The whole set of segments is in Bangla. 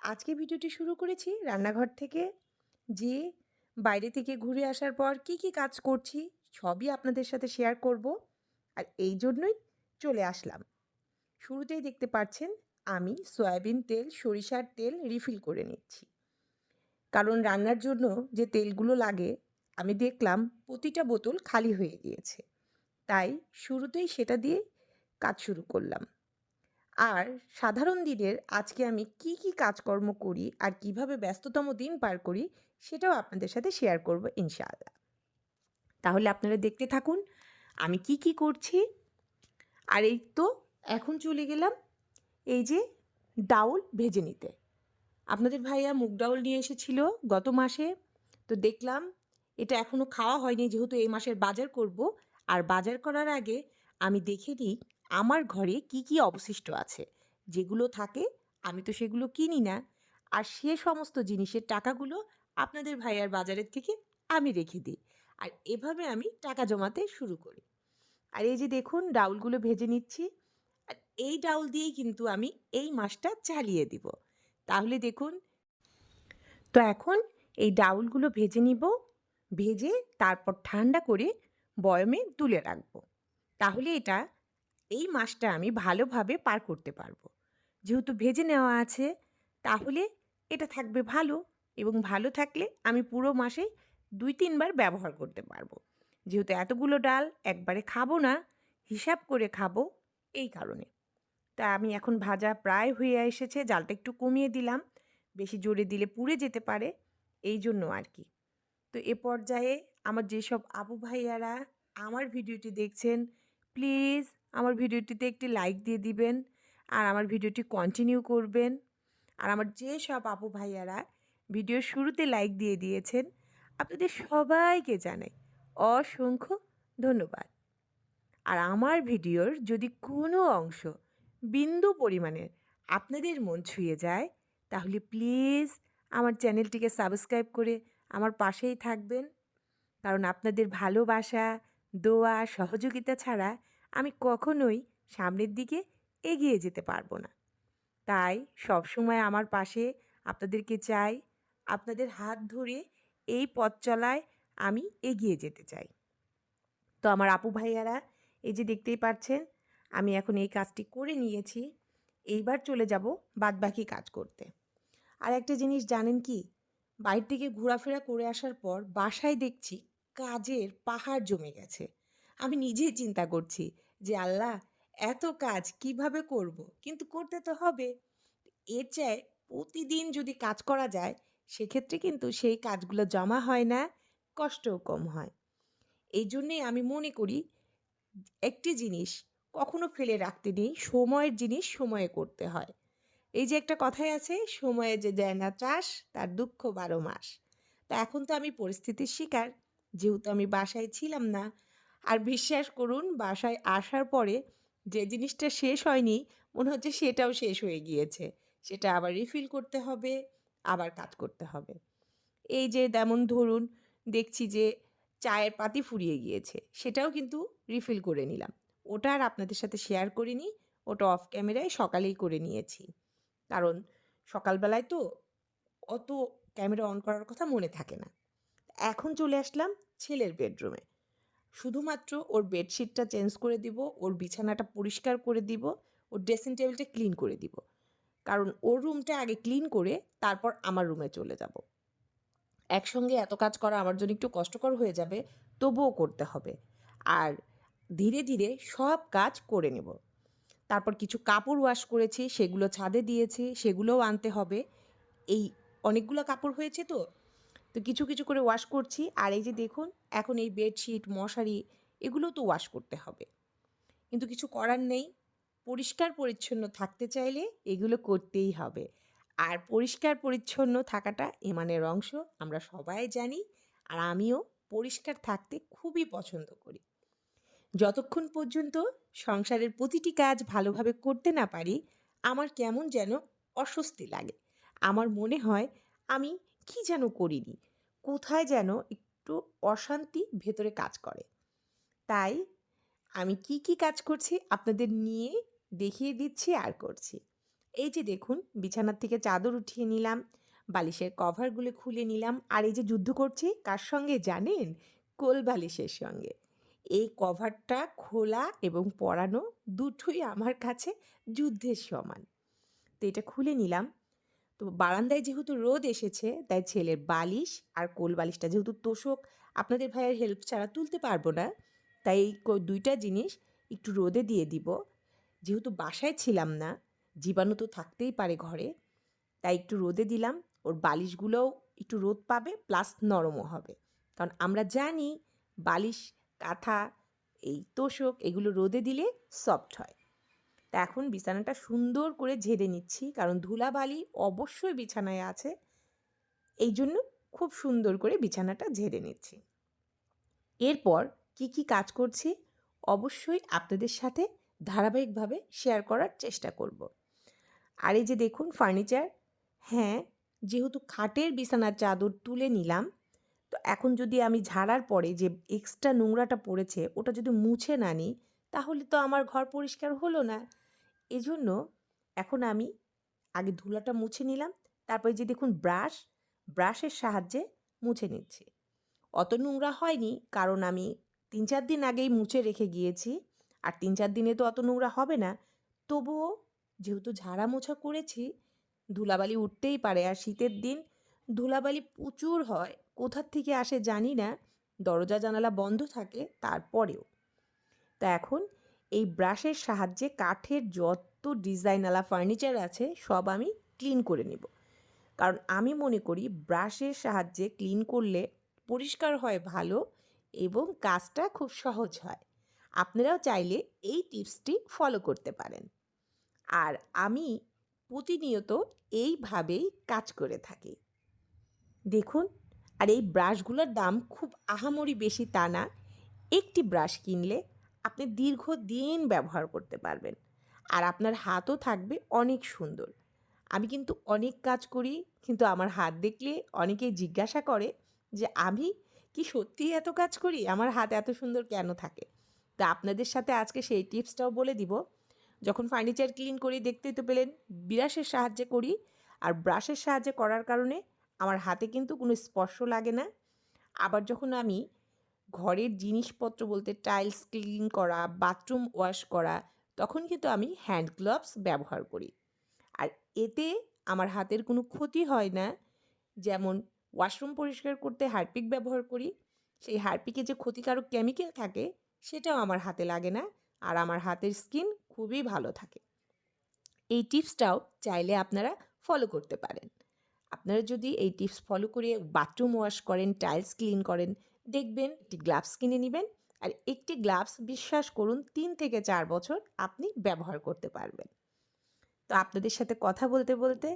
আজকে ভিডিওটি শুরু করেছি রান্নাঘর থেকে। যে বাইরে থেকে ঘুরে আসার পর কি কি কাজ করছি সবই আপনাদের সাথে শেয়ার করব। আর এই জন্যই চলে আসলাম। শুরুতেই দেখতে পাচ্ছেন, আমি সয়াবিন তেল, সরিষার তেল রিফিল করে নিচ্ছি। কারণ রান্নার জন্য যে তেলগুলো লাগে, আমি দেখলাম প্রতিটা বোতল খালি হয়ে গিয়েছে। তাই শুরুতেই সেটা দিয়ে কাজ শুরু করলাম। আর সাধারণ দিনের আজকে আমি কি কি কাজকর্ম করি আর কীভাবে ব্যস্ততম দিন পার করি সেটাও আপনাদের সাথে শেয়ার করব ইনশাআল্লাহ। তাহলে আপনারা দেখতে থাকুন আমি কি কি করছি। আর এই তো এখন চলে গেলাম এই যে ডাউল ভেজে নিতে। আপনাদের ভাইয়া মুগ ডাউল নিয়ে এসেছিল গত মাসে। তো দেখলাম এটা এখনও খাওয়া হয়নি যেহেতু এই মাসের বাজার করব। আর বাজার করার আগে আমি দেখে নিই আমার ঘরে কি কি অবশিষ্ট আছে? যেগুলো থাকে, আমি তো সেগুলো কিনি না। আর সে সমস্ত জিনিসের টাকাগুলো আপনাদের ভাইয়ার বাজারের থেকে আমি রেখে দিই। আর এভাবে আমি টাকা জমাতে শুরু করি। আর এই যে দেখুন, ডাউলগুলো ভেজে নিচ্ছি। আর এই ডাউল দিয়েই কিন্তু আমি এই মাসটা চালিয়ে দিব। তাহলে দেখুন, তো এখন এই ডাউলগুলো ভেজে নিব। ভেজে তারপর ঠান্ডা করে বয়মে তুলে রাখব। তাহলে এটা এই মাসটা আমি ভালোভাবে পার করতে পারব। যেহেতু ভেজে নেওয়া আছে, তাহলে এটা থাকবে ভালো এবং ভালো থাকলে আমি পুরো মাসে দুই তিনবার ব্যবহার করতে পারব। যেহেতু এতগুলো ডাল একবারে খাব না, হিসাব করে খাব এই কারণে। তা আমি এখন ভাজা প্রায় হয়ে এসেছে, জালটা একটু কমিয়ে দিলাম। বেশি জোরে দিলে পুড়ে যেতে পারে, এই জন্য আর কি। তো এ পর্যায়ে আমার যেসব আবু ভাইয়ারা আমার ভিডিওটি দেখছেন প্লিজ আমার ভিডিওটিতে একটি লাইক দিয়ে দিবেন আর আমার ভিডিওটি কন্টিনিউ করবেন। আর আমার যে সব আপু ভাইয়ারা ভিডিওর শুরুতে লাইক দিয়ে দিয়েছেন, আপনাদের সবাইকে জানাই অসংখ্য ধন্যবাদ। আর আমার ভিডিওর যদি কোনো অংশ বিন্দু পরিমাণের আপনাদের মন ছুঁয়ে যায়, তাহলে প্লিজ আমার চ্যানেলটিকে সাবস্ক্রাইব করে আমার পাশেই থাকবেন। কারণ আপনাদের ভালোবাসা দোয়া, সহযোগিতা ছাড়া আমি কখনোই সামনের দিকে এগিয়ে যেতে পারব না। তাই সবসময় আমার পাশে আপনাদেরকে চাই, আপনাদের হাত ধরে এই পথ চলায় আমি এগিয়ে যেতে চাই। তো আমার আপু ভাইয়ারা, এই যে দেখতেই পাচ্ছেন, আমি এখন এই কাজটি করে নিয়েছি, এইবার চলে যাব বাদবাকি কাজ করতে। আর একটা জিনিস জানেন কি বাইরে থেকে ঘোরাফেরা করে আসার পর বাসায় দেখছি কাজের পাহাড় জমে গেছে। আমি নিজেই চিন্তা করছি যে, আল্লাহ, এত কাজ কীভাবে করব? কিন্তু করতে তো হবে। এর চেয়ে প্রতিদিন যদি কাজ করা যায়, সেক্ষেত্রে কিন্তু সেই কাজগুলো জমা হয় না, কষ্টও কম হয়। এই জন্যেই আমি মনে করি, একটি জিনিস কখনো ফেলে রাখতে নেই, সময়ের জিনিস সময়ে করতে হয়। এই যে একটা কথাই আছে, সময়ে যে দেয় না চাষ, তার দুঃখ বারো মাস। তা এখন তো আমি পরিস্থিতির শিকার। যেহেতু আমি বাসায় ছিলাম না। আর বিশ্বাস করুন, বাসায় আসার পরে যে জিনিসটা শেষ হয়নি, মনে হচ্ছে সেটাও শেষ হয়ে গিয়েছে। সেটা আবার রিফিল করতে হবে, আবার কাজ করতে হবে। এই যে যেমন ধরুন, দেখছি যে চায়ের পাতি ফুরিয়ে গিয়েছে, সেটাও কিন্তু রিফিল করে নিলাম। ওটা আর আপনাদের সাথে শেয়ার করিনি, ওটা অফ ক্যামেরায় সকালেই করে নিয়েছি। কারণ সকালবেলায় তো অত ক্যামেরা অন করার কথা মনে থাকে না। এখন চলে আসলাম ছেলের বেডরুমে। শুধুমাত্র ওর বেডশিটটা চেঞ্জ করে দিব, ওর বিছানাটা পরিষ্কার করে দিব, ওর ড্রেসিং টেবিলটা ক্লিন করে দিব। কারণ ওর রুমটা আগে ক্লিন করে তারপর আমার রুমে চলে যাব। একসঙ্গে এত কাজ করা আমার জন্য একটু কষ্টকর হয়ে যাবে, তবুও করতে হবে। আর ধীরে ধীরে সব কাজ করে নেব। তারপর কিছু কাপড় ওয়াশ করেছি, সেগুলো ছাদে দিয়েছি, সেগুলোও আনতে হবে। এই অনেকগুলো কাপড় হয়েছে তো তো কিছু কিছু করে ওয়াশ করছি। আর এই যে দেখুন, এখন এই বেডশিট মশারি, এগুলো তো ওয়াশ করতে হবে। কিন্তু কিছু করার নেই। পরিষ্কার পরিচ্ছন্ন থাকতে চাইলে এগুলো করতেই হবে। আর পরিষ্কার পরিচ্ছন্ন থাকাটা ইমানের অংশ, আমরা সবাই জানি। আর আমিও পরিষ্কার থাকতে খুবই পছন্দ করি। যতক্ষণ পর্যন্ত সংসারের প্রতিটি কাজ ভালোভাবে করতে না পারি, আমার কেমন যেন অস্বস্তি লাগে। আমার মনে হয় আমি কি যেন করিনি? কোথায় যেন একটু অশান্তি ভেতরে কাজ করে। তাই আমি কি কি কাজ করছি আপনাদের নিয়ে দেখিয়ে দিচ্ছি আর করছি। এই যে দেখুন, বিছানার থেকে চাদর উঠিয়ে নিলাম, বালিশের কভারগুলো খুলে নিলাম, আর এই যে যুদ্ধ করছি, কার সঙ্গে জানেন? কোল বালিশের সঙ্গে। এই কভারটা খোলা এবং পরানো দুটোই আমার কাছে যুদ্ধের সমান। তো এটা খুলে নিলাম তো বারান্দায় যেহেতু রোদ এসেছে, তাই ছেলের বালিশ আর কোল বালিশটা যেহেতু তোষক, আপনাদের ভাইয়ের হেল্প ছাড়া তুলতে পারব না। তাই দুইটা জিনিস একটু রোদে দিয়ে দিব। যেহেতু বাসায় ছিলাম না, জীবাণু তো থাকতেই পারে ঘরে, তাই একটু রোদে দিলাম। ওর বালিশগুলোও একটু রোদ পাবে প্লাস নরমও হবে। কারণ আমরা জানি বালিশ, কাঁথা, এই তোষক, এগুলো রোদে দিলে সফট হয়। তা এখন বিছানাটা সুন্দর করে ঝেড়ে নিচ্ছি, কারণ ধুলাবালি অবশ্যই বিছানায় আছে। এই জন্য খুব সুন্দর করে বিছানাটা ঝেড়ে নিচ্ছি। এরপর কি কি কাজ করছি অবশ্যই আপনাদের সাথে ধারাবাহিকভাবে শেয়ার করার চেষ্টা করব। আর এই যে দেখুন ফার্নিচার হ্যাঁ যেহেতু খাটের বিছানার চাদর তুলে নিলাম, তো এখন যদি আমি ঝাড়ার পরে যে এক্সট্রা নোংরাটা পড়েছে, ওটা যদি মুছে না নিই, তাহলে তো আমার ঘর পরিষ্কার হলো না। এজন্য এখন আমি আগে ধুলাটা মুছে নিলাম, তারপরে যে দেখুন ব্রাশ ব্রাশের সাহায্যে মুছে নিচ্ছি। অত নোংরা হয়নি, কারণ আমি তিন চার দিন আগেই মুছে রেখে গিয়েছি, আর তিন চার দিনে তো অত নোংরা হবে না। তবুও যেহেতু ঝাড়া মোছা করেছি, ধুলাবালি উঠতেই পারে, আর শীতের দিন ধুলাবালি প্রচুর হয়, কোথার থেকে আসে জানি না, দরজা জানালা বন্ধ থাকে, তারপরেও। তা এখন এই ব্রাশের সাহায্যে কাঠের যত ডিজাইনওয়ালা ফার্নিচার আছে, সব আমি ক্লিন করে নেব। কারণ আমি মনে করি ব্রাশের সাহায্যে ক্লিন করলে পরিষ্কার হয় ভালো এবং কাজটা খুব সহজ হয়। আপনারাও চাইলে এই টিপসটি ফলো করতে পারেন। আর আমি প্রতিনিয়ত এইভাবেই কাজ করে থাকি। দেখুন, আর এই ব্রাশগুলোর দাম খুব আহামরি বেশি তা না। একটি ব্রাশ কিনলে আপনি দীর্ঘদিন ব্যবহার করতে পারবেন। আর আপনার হাতও থাকবে অনেক সুন্দর। আমি কিন্তু অনেক কাজ করি, কিন্তু আমার হাত দেখলে অনেকেই জিজ্ঞাসা করে যে, আমি কি সত্যিই এত কাজ করি? আমার হাত এত সুন্দর কেন থাকে? তা আপনাদের সাথে আজকে সেই টিপসটাও বলে দিব। যখন ফার্নিচার ক্লিন করি, দেখতেই তো পেলেন, বিরাশের সাহায্যে করি। আর ব্রাশের সাহায্যে করার কারণে আমার হাতে কিন্তু কোনো স্পর্শ লাগে না। আবার যখন আমি ঘরের জিনিসপত্র বলতে টাইলস ক্লিন করা বাথরুম ওয়াশ করা, তখন কিন্তু আমি হ্যান্ড গ্লাভস ব্যবহার করি। আর এতে আমার হাতের কোনো ক্ষতি হয় না। যেমন ওয়াশরুম পরিষ্কার করতে হারপিক ব্যবহার করি, সেই হারপিকে যে ক্ষতিকারক কেমিক্যাল থাকে, সেটাও আমার হাতে লাগে না আর আমার হাতের স্কিন খুবই ভালো থাকে। এই টিপসটাও চাইলে আপনারা ফলো করতে পারেন। আপনারা যদি এই টিপস ফলো করে বাথরুম ওয়াশ করেন টাইলস ক্লিন করেন দেখবেন, একটি গ্লাভস কিনে নেবেন আর একটি গ্লাভস, বিশ্বাস করুন, তিন থেকে চার বছর আপনি ব্যবহার করতে পারবেন। তো আপনাদের সাথে কথা বলতে বলতে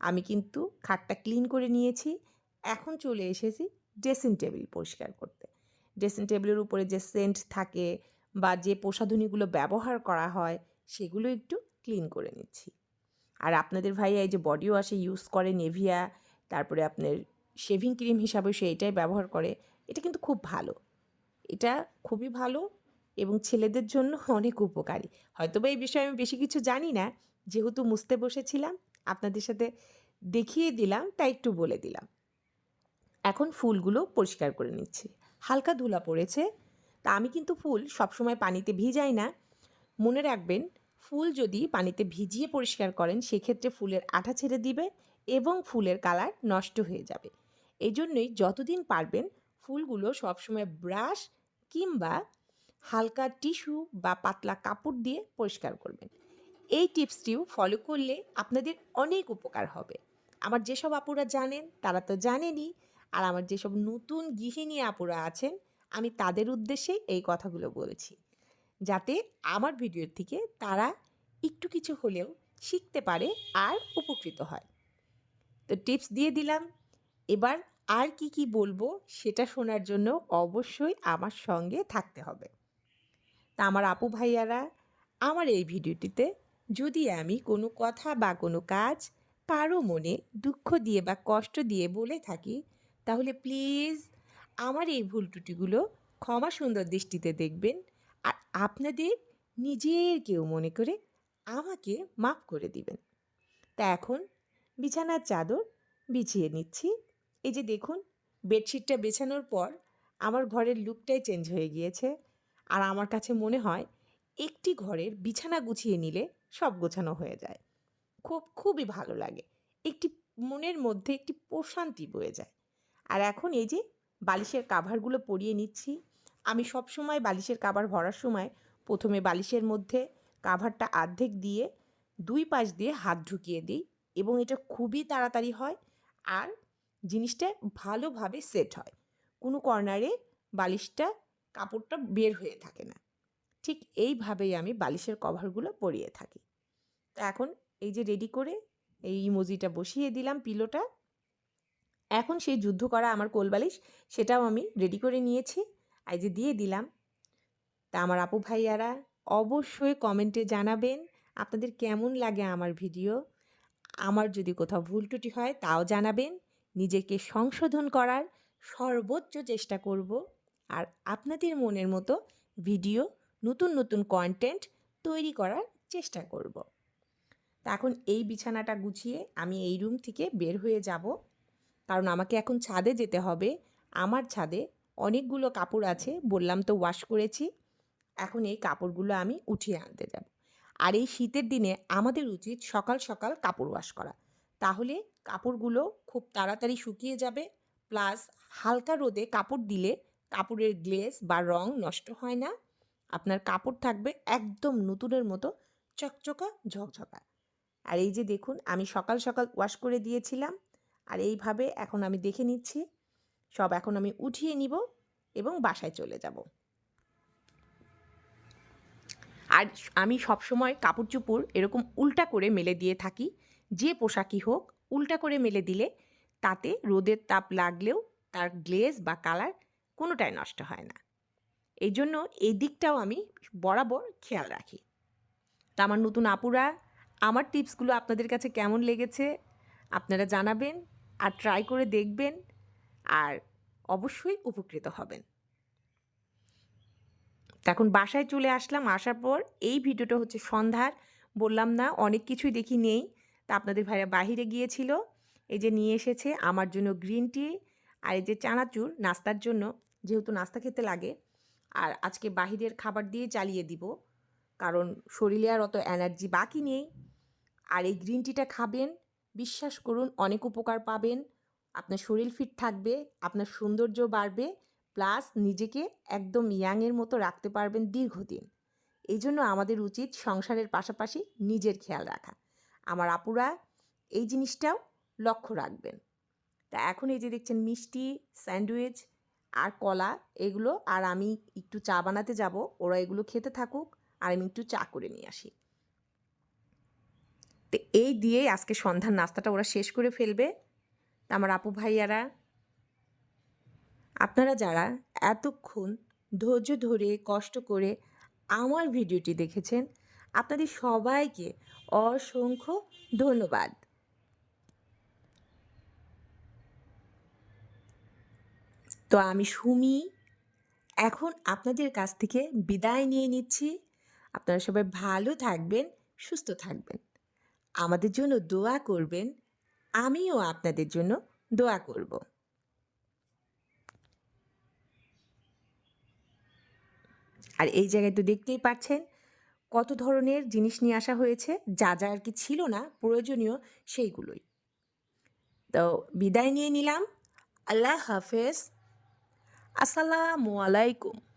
আমি কিন্তু খাটটা ক্লিন করে নিয়েছি। এখন চলে এসেছি ড্রেসিং টেবিল পরিষ্কার করতে। ড্রেসিং টেবিলের উপরে যে সেন্ট থাকে বা যে প্রসাধনীগুলো ব্যবহার করা হয়, সেগুলো একটু ক্লিন করে নিচ্ছি। আর আপনাদের ভাইয়া এই যে বডি ওয়াশে ইউজ করে নেভিয়া তারপরে আপনার শেভিং ক্রিম হিসাবে সে এটাই ব্যবহার করে। এটা কিন্তু খুব ভালো। এটা খুবই ভালো এবং ছেলেদের জন্য অনেক উপকারী। হয়তো বা এই বিষয়ে আমি বেশি কিছু জানি না, যেহেতু মুছতে বসেছিলাম, আপনাদের সাথে দেখিয়ে দিলাম, তাই একটু বলে দিলাম। এখন ফুলগুলো পরিষ্কার করে নিচ্ছি। হালকা ধুলা পড়েছে, তা আমি কিন্তু ফুল সবসময় পানিতে ভিজাই না। মনে রাখবেন, ফুল যদি পানিতে ভিজিয়ে পরিষ্কার করেন, সেক্ষেত্রে ফুলের আঠা ছেড়ে দিবে এবং ফুলের কালার নষ্ট হয়ে যাবে। এই জন্যই যতদিন পারবেন ফুলগুলো সবসময় ব্রাশ কিংবা হালকা টিস্যু বা পাতলা কাপড় দিয়ে পরিষ্কার করবেন। এই টিপসটিও ফলো করলে আপনাদের অনেক উপকার হবে। আমার যেসব আপুরা জানেন, তারা তো জানেনই। আর আমার যেসব নতুন গৃহিণী আপুরা আছেন, আমি তাদের উদ্দেশ্যে এই কথাগুলো বলেছি। যাতে আমার ভিডিওর থেকে তারা একটু কিছু হলেও শিখতে পারে আর উপকৃত হয়। তো টিপস দিয়ে দিলাম। এবার আর কি কি বলব সেটা শোনার জন্য অবশ্যই আমার সঙ্গে থাকতে হবে। তা আমার আপু ভাইয়ারা, আমার এই ভিডিওটিতে যদি আমি কোনো কথা বা কোনো কাজ কারও মনে দুঃখ দিয়ে বা কষ্ট দিয়ে বলে থাকি, তাহলে প্লিজ আমার এই ভুল ত্রুটিগুলো ক্ষমা সুন্দর দৃষ্টিতে দেখবেন আর আপনাদের নিজের কেউ মনে করে আমাকে মাফ করে দিবেন। তা এখন বিছানার চাদর বিছিয়ে নিচ্ছি। এই যে দেখুন, বেডশিটটা বেছানোর পর আমার ঘরের লুকটাই চেঞ্জ হয়ে গিয়েছে। আর আমার কাছে মনে হয় একটি ঘরের বিছানা গুছিয়ে নিলে সব গোছানো হয়ে যায়। খুব, খুবই ভালো লাগে। একটি মনের মধ্যে একটি প্রশান্তি বয়ে যায়। আর এখন এই যে বালিশের কাভারগুলো পরিয়ে নিচ্ছি। আমি সব সময় বালিশের কাভার ভরার সময় প্রথমে বালিশের মধ্যে কাভারটা অর্ধেক দিয়ে দুই পাশ দিয়ে হাত ঢুকিয়ে দিই এবং এটা খুবই তাড়াতাড়ি হয়। আর জিনিসটা ভালোভাবে সেট হয়। কোনো কর্নারে বালিশটা, কাপড়টা বের হয়ে থাকে না। ঠিক এইভাবেই আমি বালিশের কভারগুলো পরিয়ে থাকি। তো এখন এই যে রেডি করে এই ইমোজিটা বসিয়ে দিলাম পিলোটা এখন সেই যুদ্ধ করা আমার কোলবালিশ সেটাও আমি রেডি করে নিয়েছি। এই যে দিয়ে দিলাম। তা আমার আপু ভাইয়ারা অবশ্যই কমেন্টে জানাবেন, আপনাদের কেমন লাগে আমার ভিডিও আমার যদি কোথাও ভুল ত্রুটি হয় তাও জানাবেন। নিজেকে সংশোধন করার সর্বোচ্চ চেষ্টা করব। আর আপনাদের মনের মতো ভিডিও, নতুন নতুন কন্টেন্ট তৈরি করার চেষ্টা করব। তা এখন এই বিছানাটা গুছিয়ে আমি এই রুম থেকে বের হয়ে যাব। কারণ আমাকে এখন ছাদে যেতে হবে। আমার ছাদে অনেকগুলো কাপড় আছে, বললাম তো ওয়াশ করেছি। এখন এই কাপড়গুলো আমি উঠিয়ে আনতে যাব। আর এই শীতের দিনে আমাদের উচিত সকাল সকাল কাপড় ওয়াশ করা। তাহলে কাপড়গুলো খুব তাড়াতাড়ি শুকিয়ে যাবে। প্লাস হালকা রোদে কাপড় দিলে কাপড়ের গ্লেজ বা রং নষ্ট হয় না। আপনার কাপড় থাকবে একদম নতুনের মতো চকচকা ঝকঝকা। আর এই যে দেখুন, আমি সকাল সকাল ওয়াশ করে দিয়েছিলাম। আর এইভাবে এখন আমি দেখে নিচ্ছি। সব এখন আমি উঠিয়ে নিব এবং বাসায় চলে যাব। আর আমি সবসময় কাপড় চুপড় এরকম উল্টা করে মেলে দিয়ে থাকি। যে পোশাকই হোক উল্টা করে মেলে দিলে তাতে রোদের তাপ লাগলেও তার গ্লেজ বা কালার কোনোটাই নষ্ট হয় না। এই জন্য এই দিকটাও আমি বরাবর খেয়াল রাখি। তা আমার নতুন আপুরা, আমার টিপসগুলো আপনাদের কাছে কেমন লেগেছে আপনারা জানাবেন আর ট্রাই করে দেখবেন আর অবশ্যই উপকৃত হবেন। এখন বাসায় চলে আসলাম। আসার পর এই ভিডিওটা হচ্ছে সন্ধ্যার। বললাম না, অনেক কিছুই দেখি নেই। তা আপনাদের ভাইরা বাহিরে গিয়েছিল। এই যে নিয়ে এসেছে আমার জন্য গ্রিন টি আর এই যে চানাচুর নাস্তার জন্য যেহেতু নাস্তা খেতে লাগে, আর আজকে বাহিরের খাবার দিয়ে চালিয়ে দিব, কারণ শরীরে আর অত এনার্জি বাকি নেই। আর এই গ্রিন টিটা খাবেন, বিশ্বাস করুন, অনেক উপকার পাবেন। আপনার শরীর ফিট থাকবে, আপনার সৌন্দর্য বাড়বে, প্লাস নিজেকে একদম ইয়াংয়ের মতো রাখতে পারবেন দীর্ঘদিন। এই জন্য আমাদের উচিত সংসারের পাশাপাশি নিজের খেয়াল রাখা। আমার আপুরা এই জিনিসটাও লক্ষ্য রাখবেন। তা এখন এই যে দেখছেন মিষ্টি, স্যান্ডউইচ আর কলা এগুলো আর আমি একটু চা বানাতে যাব, ওরা এগুলো খেতে থাকুক আর আমি একটু চা করে নিয়ে আসি। তো এই দিয়েই আজকে সন্ধ্যার নাস্তাটা ওরা শেষ করে ফেলবে। তা আমার আপু ভাইয়ারা, আপনারা যারা এতক্ষণ ধৈর্য ধরে, কষ্ট করে আমার ভিডিওটি দেখেছেন আপনাদের সবাইকে অসংখ্য ধন্যবাদ। তো আমি সুমি, এখন আপনাদের কাছ থেকে বিদায় নিয়ে নিচ্ছি। আপনারা সবাই ভালো থাকবেন, সুস্থ থাকবেন। আমাদের জন্য দোয়া করবেন, আমিও আপনাদের জন্য দোয়া করব। আর এই জায়গায় তো দেখতেই পাচ্ছেন কত ধরনের জিনিস নিয়ে আসা হয়েছে, যা যা আর কি ছিল না, প্রয়োজনীয় সেইগুলোই। তো বিদায় নিয়ে নিলাম। আল্লাহ হাফেজ। আসসালামু আলাইকুম।